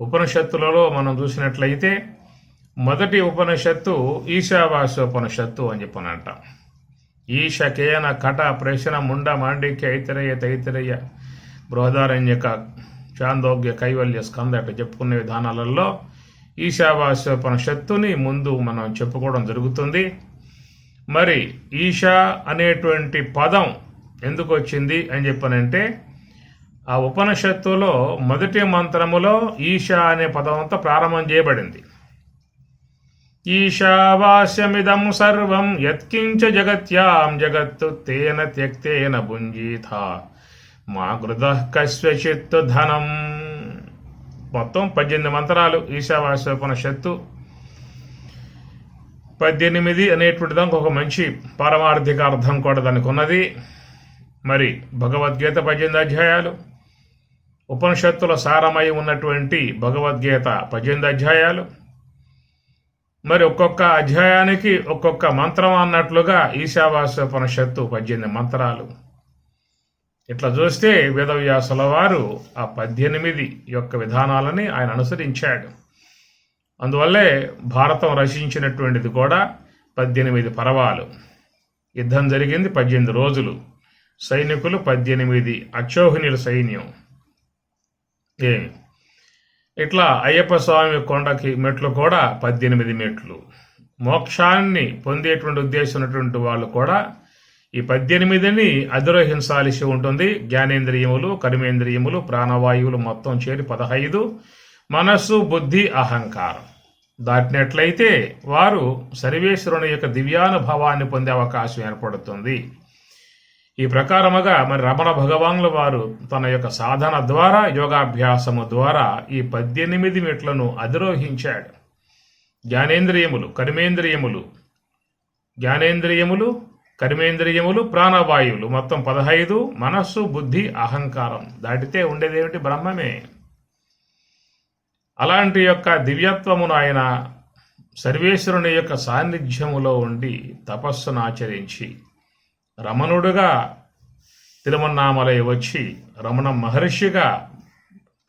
ఉపనిషత్తులలో మనం చూసినట్లయితే మొదటి ఉపనిషత్తు ఈశావాస్యోపనిషత్తు అని చెప్పని అంటాం ఈశ కేన కట ప్రేషణ ముండ మాండిక్య ఐతరేయ తైతరయ్య బృహదారణ్యక చాందోగ్య కైవల్య స్కంద అట్లా చెప్పుకునే విధానాలలో ఈశావాస్యోపనిషత్తుని ముందు మనం చెప్పుకోవడం జరుగుతుంది. మరి ఈశా అనేటువంటి పదం ఎందుకు వచ్చింది అని చెప్పనంటే ఆ ఉపనిషత్తులో మొదటి మంత్రములో ఈశ అనే పదంతో ప్రారంభం చేయబడింది. ఈశావాస్యమిదం సర్వం యత్కించ జగత్యాం జగత్తు తేన త్యక్తేన భుంజీథ. మా గృద కశ్వచిత్తు ధనం. మొత్తం పద్దెనిమిది మంత్రాలు ఈశావాస్యోపనిషత్తు పద్దెనిమిది అనేటువంటి దానికి ఒక మంచి పారమార్థిక అర్థం కూడా దానికి ఉన్నది. మరి భగవద్గీత పద్దెనిమిది అధ్యాయాలు. ఉపనిషత్తుల సారమై ఉన్నటువంటి భగవద్గీత పద్దెనిమిది అధ్యాయాలు. మరి ఒక్కొక్క అధ్యాయానికి ఒక్కొక్క మంత్రం అన్నట్లుగా ఈశావాస్యోపనిషత్తు పద్దెనిమిది మంత్రాలు. ఇట్లా చూస్తే వేదవ్యాసుల వారు ఆ పద్దెనిమిది యొక్క విధానాలని ఆయన అనుసరించాడు. అందువల్లే భారతం రచించినటువంటిది కూడా పద్దెనిమిది పర్వాలు. యుద్ధం జరిగింది పద్దెనిమిది రోజులు. సైనికులు పద్దెనిమిది అచోహినుల సైన్యం. ఏమి ఇట్లా అయ్యప్ప స్వామి కొండకి మెట్లు కూడా పద్దెనిమిది మెట్లు. మోక్షాన్ని పొందేటువంటి ఉద్దేశం ఉన్నటువంటి వాళ్ళు కూడా ఈ పద్దెనిమిదిని అధిరోహించాల్సి ఉంటుంది. జ్ఞానేంద్రియములు కర్మేంద్రియములు ప్రాణవాయువులు మొత్తం చేరి పదహైదు. మనస్సు బుద్ధి అహంకారం. దాటినట్లయితే వారు సర్వేశ్వరుని యొక్క దివ్యానుభవాన్ని పొందే అవకాశం ఏర్పడుతుంది. ఈ ప్రకారముగా మరి రమణ భగవానుల వారు తన యొక్క సాధన ద్వారా యోగాభ్యాసము ద్వారా ఈ పద్దెనిమిది మెట్లను అధిరోహించాడు. జ్ఞానేంద్రియములు కర్మేంద్రియములు జ్ఞానేంద్రియములు కర్మేంద్రియములు ప్రాణవాయువులు మొత్తం పదహైదు మనస్సు బుద్ధి అహంకారం దాటితే ఉండేదేమిటి బ్రహ్మమే? అలాంటి యొక్క దివ్యత్వమును ఆయన సర్వేశ్వరుని యొక్క సాన్నిధ్యములో ఉండి తపస్సును ఆచరించి రమణుడుగా తిరుమన్నామలై వచ్చి రమణ మహర్షిగా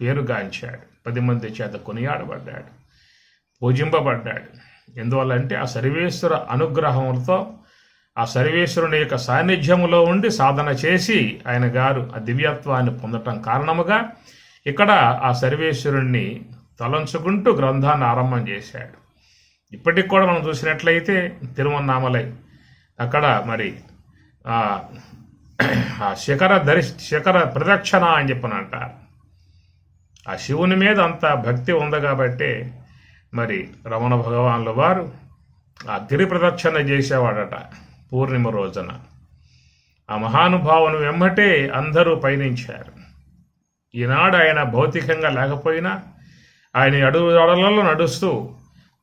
పేరుగాంచాడు పది మంది చేత కొనియాడబడ్డాడు. పూజింపబడ్డాడు ఎందువల్లంటే ఆ సర్వేశ్వర అనుగ్రహములతో ఆ సర్వేశ్వరుని యొక్క సాన్నిధ్యములో ఉండి సాధన చేసి ఆయన గారు ఆ దివ్యత్వాన్ని పొందటం కారణముగా ఇక్కడ ఆ సర్వేశ్వరుణ్ణి తలంచుకుంటూ గ్రంథాన్ని ఆరంభం చేశాడు. ఇప్పటికి కూడా మనం చూసినట్లయితే తిరుమన్నామలై అక్కడ మరి శిఖర దరి శిఖర ప్రదక్షిణ అని చెప్పని అంటారు. ఆ శివుని మీద అంత భక్తి ఉంది కాబట్టి మరి రమణ భగవాన్ల వారు ఆ గిరి ప్రదక్షిణ చేసేవాడట పూర్ణిమ రోజున. ఆ మహానుభావుని వెంబటే అందరూ పయనించారు. ఈనాడు ఆయన భౌతికంగా లేకపోయినా ఆయన అడుగు అడలలో నడుస్తూ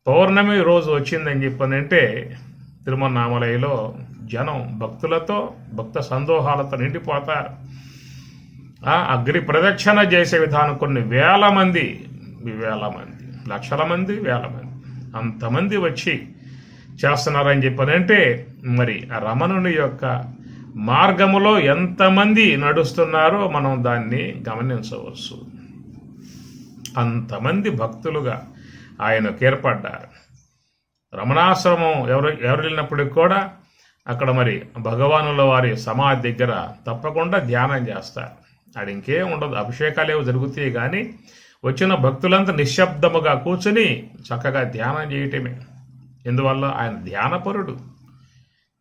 పౌర్ణమి రోజు వచ్చిందని చెప్పనంటే తిరుమన్నామలయలో జనం భక్తులతో భక్త సందోహాలతో నిండిపోతారు. ఆ అగ్ని ప్రదక్షిణ చేసే విధానం కొన్ని వేల మంది వేల మంది లక్షల మంది వేల మంది అంతమంది వచ్చి చేస్తున్నారని చెప్పనంటే మరి ఆ రమణుని యొక్క మార్గములో ఎంతమంది నడుస్తున్నారో మనం దాన్ని గమనించవచ్చు. అంతమంది భక్తులుగా ఆయనకు ఏర్పడ్డారు. రమణాశ్రమం ఎవరు ఎవరు వెళ్ళినప్పటికి కూడా అక్కడ మరి భగవానుల వారి సమాధి దగ్గర తప్పకుండా ధ్యానం చేస్తారు అది ఇంకేం ఉండదు. అభిషేకాలు ఏవో జరుగుతాయి కానీ వచ్చిన భక్తులంతా నిశ్శబ్దముగా కూర్చుని చక్కగా ధ్యానం చేయటమే. ఎందువల్ల? ఆయన ధ్యానపరుడు.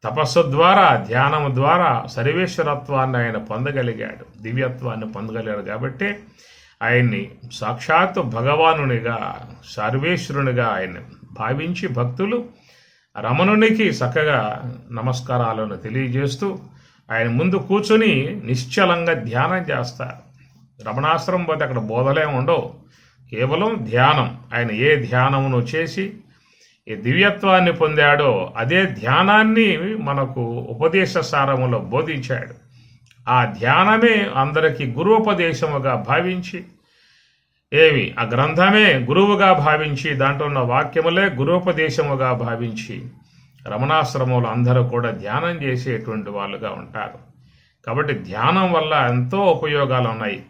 తపస్సు ద్వారా ధ్యానం ద్వారా సర్వేశ్వరత్వాన్ని ఆయన పొందగలిగాడు. దివ్యత్వాన్ని పొందగలిగాడు కాబట్టి ఆయన్ని సాక్షాత్తు భగవానునిగా సర్వేశ్వరునిగా ఆయన భావించి భక్తులు రమణునికి చక్కగా నమస్కారాలను తెలియజేస్తూ ఆయన ముందు కూర్చొని నిశ్చలంగా ధ్యానం చేస్తారు. రమణాశ్రమం పోతే అక్కడ బోధలే ఉండవు. కేవలం ధ్యానం. ఆయన ఏ ధ్యానమును చేసి ఏ దివ్యత్వాన్ని పొందాడో అదే ధ్యానాన్ని మనకు ఉపదేశ సారములో బోధించాడు. ఆ ధ్యానమే అందరికీ గురుపదేశముగా భావించి ఏవి ఆ గ్రంథమే గురువుగా భావించి దాంట్లో ఉన్న వాక్యములే గురువుపదేశముగా భావించి రమణాశ్రమంలో అందరూ కూడా ధ్యానం చేసేటువంటి వాళ్ళుగా ఉంటారు. కాబట్టి ధ్యానం వల్ల ఎంతో ఉపయోగాలు ఉన్నాయి.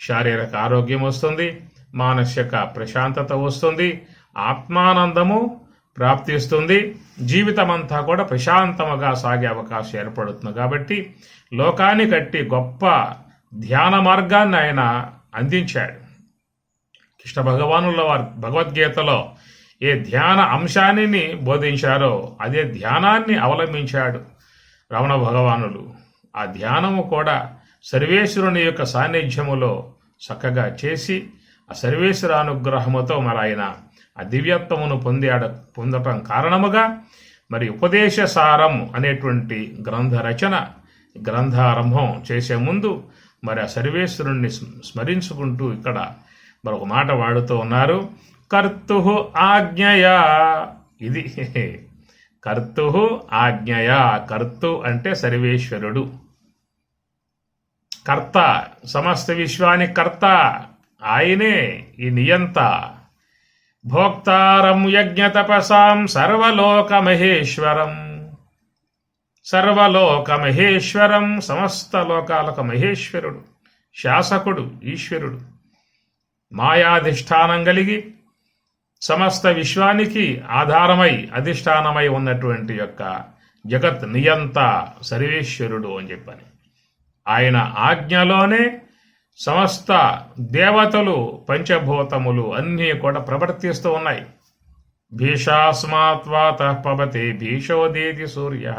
శారీరక ఆరోగ్యం వస్తుంది మానసిక ప్రశాంతత వస్తుంది ఆత్మానందము ప్రాప్తిస్తుంది జీవితమంతా కూడా ప్రశాంతముగా సాగే అవకాశం ఏర్పడుతుంది. కాబట్టి లోకాన్ని కట్టి గొప్ప ధ్యాన మార్గాన్ని ఆయన అందించాడు. కృష్ణ భగవానుల వారు భగవద్గీతలో ఏ ధ్యాన అంశాన్ని బోధించారో అదే ధ్యానాన్ని అవలంబించాడు రమణ భగవానులు. ఆ ధ్యానము కూడా సర్వేశ్వరుని యొక్క సాన్నిధ్యములో చక్కగా చేసి ఆ సర్వేశ్వర అనుగ్రహముతో మరి ఆయన ఆ దివ్యత్వమును పొందాడ. పొందటం కారణముగా మరి ఉపదేశ సారం అనేటువంటి గ్రంథ రచన గ్రంథారంభం చేసే ముందు మరి ఆ సర్వేశ్వరుణ్ణి స్మరించుకుంటూ ఇక్కడ మరొక మాట వాడుతూ ఉన్నారు. కర్తు ఆజ్ఞయా. ఇది కర్తు ఆజ్ఞయా. కర్తు అంటే సర్వేశ్వరుడు. కర్త సమస్త విశ్వానికి కర్త ఆయనే ఈ నియంత. భోక్తారం యజ్ఞతపసాం సర్వలోక మహేశ్వరం. సర్వలోక మహేశ్వరం సమస్త లోకాలకు మహేశ్వరుడు శాసకుడు ఈశ్వరుడు. మాయాధిష్టానం కలిగి సమస్త విశ్వానికి ఆధారమై అధిష్టానమై ఉన్నటువంటి యొక్క జగత్ నియంత సర్వేశ్వరుడు అని చెప్పని. ఆయన ఆజ్ఞలోనే సమస్త దేవతలు పంచభూతములు అన్నీ కూడా ప్రవర్తిస్తూ ఉన్నాయి. భీషాస్మాత్వాత పవతే భీషోదేతి సూర్య.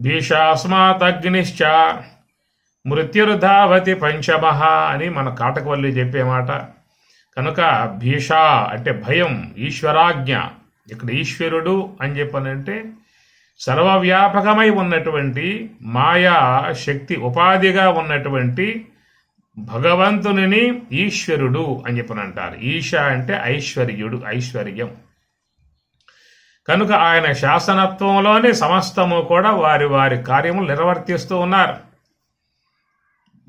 భీషాస్మాత్ అగ్నిశ్చ మృత్యుర్ధావతి పంచమహ అని మన కాటకవల్లి చెప్పే మాట. కనుక భీష అంటే భయం ఈశ్వరాజ్ఞ. ఇక్కడ ఈశ్వరుడు అని చెప్పనంటే సర్వవ్యాపకమై ఉన్నటువంటి మాయా శక్తి ఉపాధిగా ఉన్నటువంటి భగవంతుని ఈశ్వరుడు అని చెప్పనంటారు. ఈశ అంటే ఐశ్వర్యుడు ఐశ్వర్యం. కనుక ఆయన శాసనత్వంలోనే సమస్తము కూడా వారి వారి కార్యములు నిర్వర్తిస్తూ ఉన్నారు.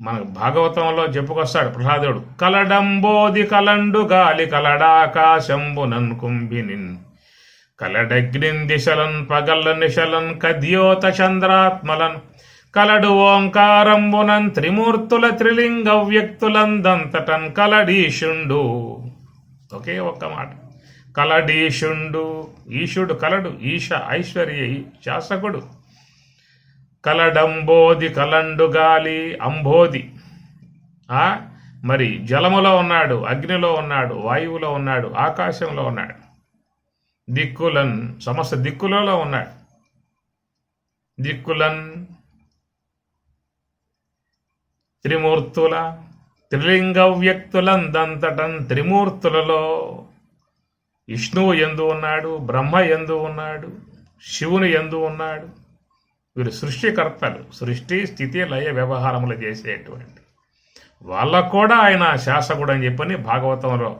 మనకు భాగవతంలో చెప్పుకొస్తాడు ప్రహ్లాదుడు. కలడంబోది కలండు గాలి కలడాకాశంబునన్ కుంభినిన్. కలడగ్నిన్ దిశలన్ పగల్ల నిశలన్ కద్యోత చంద్రాత్మలన్. కలడు ఓంకారంబునన్ త్రిమూర్తుల త్రిలింగ వ్యక్తులందంతటన్ కలడీషుండు ఒకే ఒక్క మాట. కలడీషుండు ఈశుడు కలడు ఈశ ఐశ్వర్య శాసకుడు. కలడంబోది కలండు గాలి అంబోది మరి జలములో ఉన్నాడు అగ్నిలో ఉన్నాడు వాయువులో ఉన్నాడు ఆకాశంలో ఉన్నాడు. దిక్కులన్ సమస్త దిక్కులలో ఉన్నాడు. దిక్కులన్ త్రిమూర్తుల త్రిలింగ వ్యక్తులందంతటం త్రిమూర్తులలో విష్ణువు ఎందు ఉన్నాడు బ్రహ్మ ఎందు ఉన్నాడు శివుని ఎందు ఉన్నాడు. వీరు సృష్టికర్తలు. సృష్టి స్థితి లయ వ్యవహారములు చేసేటువంటి. వాళ్ళకు కూడా ఆయన శాసకుడు అని చెప్పని భాగవతంలో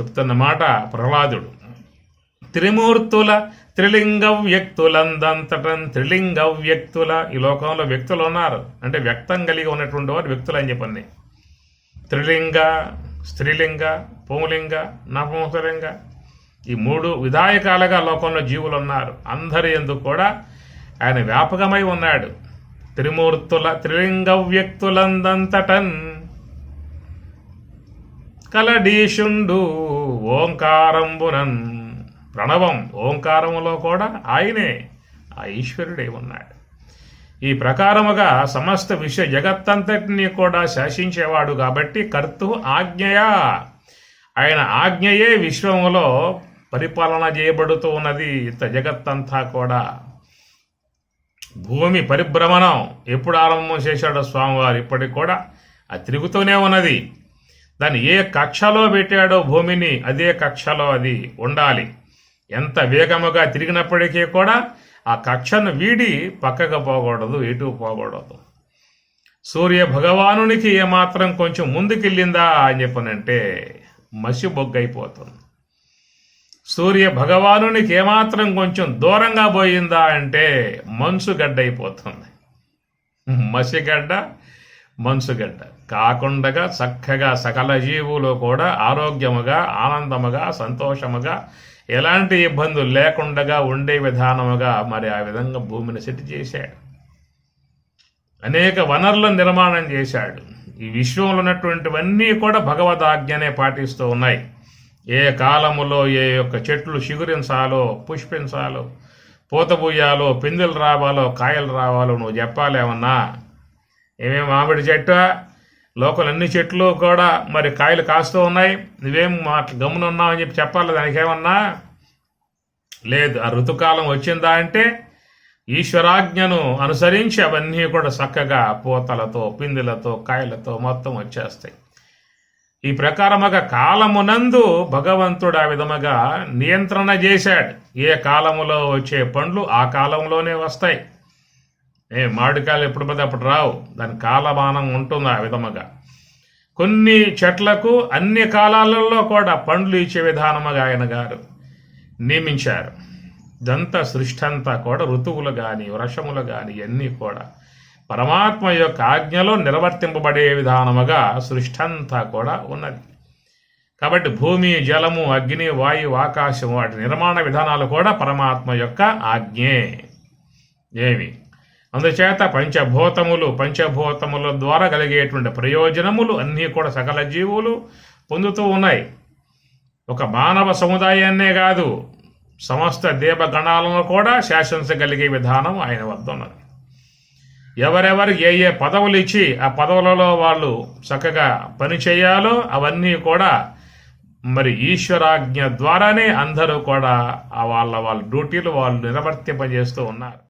చెప్తున్న మాట ప్రహ్లాదుడు. త్రిమూర్తుల త్రిలింగ వ్యక్తులందంతటం త్రిలింగ వ్యక్తుల ఈ లోకంలో వ్యక్తులు ఉన్నారు. అంటే వ్యక్తం కలిగి ఉన్నటువంటి వారు వ్యక్తులు అని చెప్పండి. త్రిలింగ స్త్రీలింగ పుంలింగ నపుంసలింగ ఈ మూడు విధాయకాలుగా లోకంలో జీవులు ఉన్నారు. అందరి ఎందుకు కూడా ఆయన వ్యాపకమై ఉన్నాడు. త్రిమూర్తుల త్రిలింగ వ్యక్తులందంతటన్ కలడీషుండు ఓంకారంబునన్. ప్రణవం ఓంకారములో కూడా ఆయనే ఆ ఈశ్వరుడే ఉన్నాడు. ఈ ప్రకారముగా సమస్త విశ్వ జగత్తంతటినీ కూడా శాసించేవాడు కాబట్టి కర్తు ఆజ్ఞయా. ఆయన ఆజ్ఞయే విశ్వములో పరిపాలన చేయబడుతూ ఉన్నది ఇంత జగత్తంతా కూడా. భూమి పరిభ్రమణం ఎప్పుడు ఆరంభం చేశాడో స్వామివారు ఇప్పటికి కూడా అది తిరుగుతూనే ఉన్నది. దాన్ని ఏ కక్షలో పెట్టాడో భూమిని అదే కక్షలో అది ఉండాలి. ఎంత వేగముగా తిరిగినప్పటికీ కూడా ఆ కక్షను వీడి పక్కకు పోకూడదు ఎటు పోకూడదు. సూర్య భగవానునికి ఏమాత్రం కొంచెం ముందుకెళ్ళిందా అని చెప్పనంటే మసి బొగ్గైపోతుంది సూర్య భగవానునికి ఏమాత్రం కొంచెం దూరంగా పోయిందా అంటే మంచుగడ్డ అయిపోతుంది మసిగడ్డ మంచుగడ్డ కాకుండా చక్కగా సకల జీవులు కూడా ఆరోగ్యముగా ఆనందముగా సంతోషముగా ఎలాంటి ఇబ్బందులు లేకుండా ఉండే విధానముగా మరి ఆ విధంగా భూమిని సెట్ చేశాడు. అనేక వనరులను నిర్మాణం చేశాడు. ఈ విశ్వంలో ఉన్నటువంటివన్నీ కూడా భగవదాజ్ఞనే పాటిస్తూ ఉన్నాయి. ఏ కాలములో ఏ యొక్క చెట్లు చిగురించాలో పుష్పించాలో పూత పూయాలో పిందెలు రావాలో కాయలు రావాలో నువ్వు చెప్పాలేమన్నా ఏమేమి మామిడి చెట్టు? లోకల్ అన్ని చెట్లు కూడా మరి కాయలు కాస్తూ ఉన్నాయి. నువ్వేం మా గమ్మునున్నావు అని చెప్పి చెప్పాలి దానికి ఏమన్నా లేదు ఆ ఋతుకాలం వచ్చిందా అంటే ఈశ్వరాజ్ఞను అనుసరించి అవన్నీ కూడా చక్కగా పూతలతో పిందెలతో కాయలతో మొత్తం వచ్చేస్తాయి. ఈ ప్రకారముగా కాలమునందు భగవంతుడు ఆ విధముగా నియంత్రణ చేశాడు. ఏ కాలములో వచ్చే పండ్లు ఆ కాలంలోనే వస్తాయి. ఏ మామిడికాయలు ఎప్పుడు పడితే అప్పుడు రావు. దాని కాలమానం ఉంటుంది ఆ విధముగా. కొన్ని చెట్లకు అన్ని కాలాలలో కూడా పండ్లు ఇచ్చే విధానముగా ఆయన గారు నియమించారు. ఇదంతా సృష్టి అంతా కూడా ఋతువులు కానీ వర్షములు కానీ ఇవన్నీ కూడా పరమాత్మ యొక్క ఆజ్ఞలో నిర్వర్తింపబడే విధానముగా సృష్టి అంతా కూడా ఉన్నది. కాబట్టి భూమి జలము అగ్ని వాయువు ఆకాశం వాటి నిర్మాణ విధానాలు కూడా పరమాత్మ యొక్క ఆజ్ఞే. ఏమి? అందుచేత పంచభూతములు పంచభూతముల ద్వారా కలిగేటువంటి ప్రయోజనములు అన్నీ కూడా సకల జీవులు పొందుతూ ఉన్నాయి. ఒక మానవ సముదాయాన్నే కాదు సమస్త దేవగణాలను కూడా శాసించగలిగే విధానం ఆయన వద్ద ఉన్నది. ఎవరెవరు ఏ ఏ పదవులు ఇచ్చి ఆ పదవులలో వాళ్ళు చక్కగా పని చేయాలో అవన్నీ కూడా మరి ఈశ్వరాజ్ఞ ద్వారానే అందరూ కూడా వాళ్ళ వాళ్ళ డ్యూటీలు వాళ్ళు నిర్వర్తింపజేస్తూ ఉన్నారు.